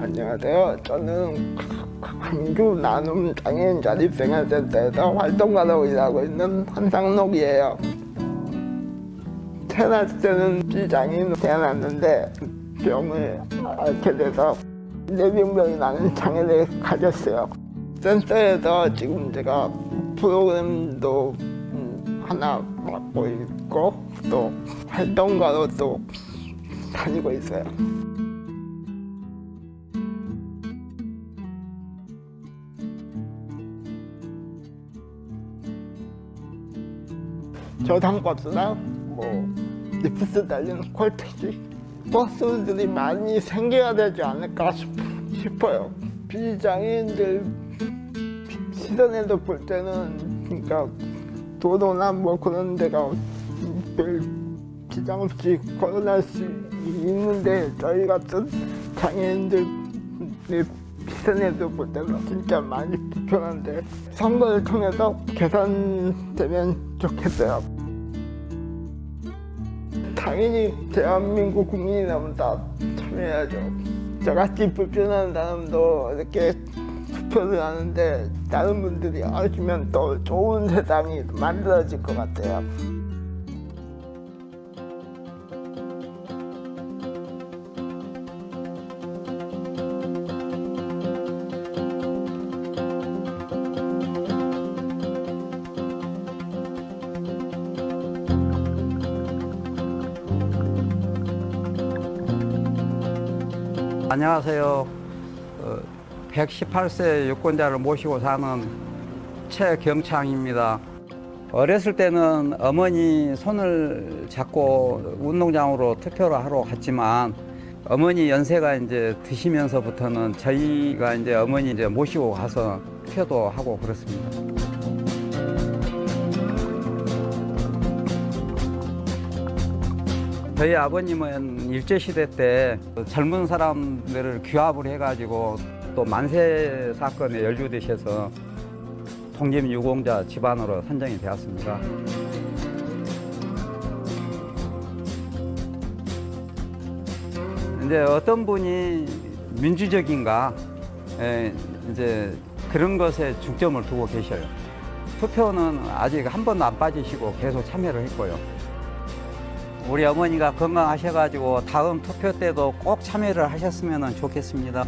안녕하세요. 저는 광주 나눔 장애인 자립생활센터에서 활동가로 일하고 있는 한상록이에요. 태어났을 때는 비장애인으로 태어났는데 병을 앓게 돼서 뇌병병이 나는 장애를 가졌어요. 센터에서 지금 제가 프로그램도 하나 맡고 있고 또 활동가로 또 다니고 있어요. 저당버스나 뭐 리프트 달리는 콜택시 버스들이 많이 생겨야 되지 않을까 싶, 싶어요. 비장애인들 시선에도 볼 때는 그러니까 도로나 뭐 그런 데가 별 지장 없이 걸어날 수 있는데 저희 같은 장애인들 시선에도 볼 때는 진짜 많이 불편한데 선거를 통해서 개선되면 좋겠어요. 당연히 대한민국 국민이라면 다 참여해야죠. 저같이 불편한 사람도 이렇게 투 표를 하는데 다른 분들이 하시면 더 좋은 세상이 만들어질 것 같아요. 안녕하세요. 어, 118세 유권자를 모시고 사는 최경창입니다. 어렸을 때는 어머니 손을 잡고 운동장으로 투표를 하러 갔지만 어머니 연세가 이제 드시면서부터는 저희가 이제 어머니 이제 모시고 가서 투표도 하고 그렇습니다. 저희 아버님은 일제시대 때 젊은 사람들을 규합을 해가지고 또 만세 사건에 연루되셔서 통임 유공자 집안으로 선정이 되었습니다. 이제 어떤 분이 민주적인가 에, 이제 그런 것에 중점을 두고 계셔요. 투표는 아직 한 번도 안 빠지시고 계속 참여를 했고요. 우리 어머니가 건강하셔가지고 다음 투표 때도 꼭 참여를 하셨으면 좋겠습니다.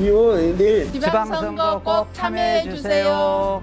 이월 1일 지방선거 꼭 참여해 주세요.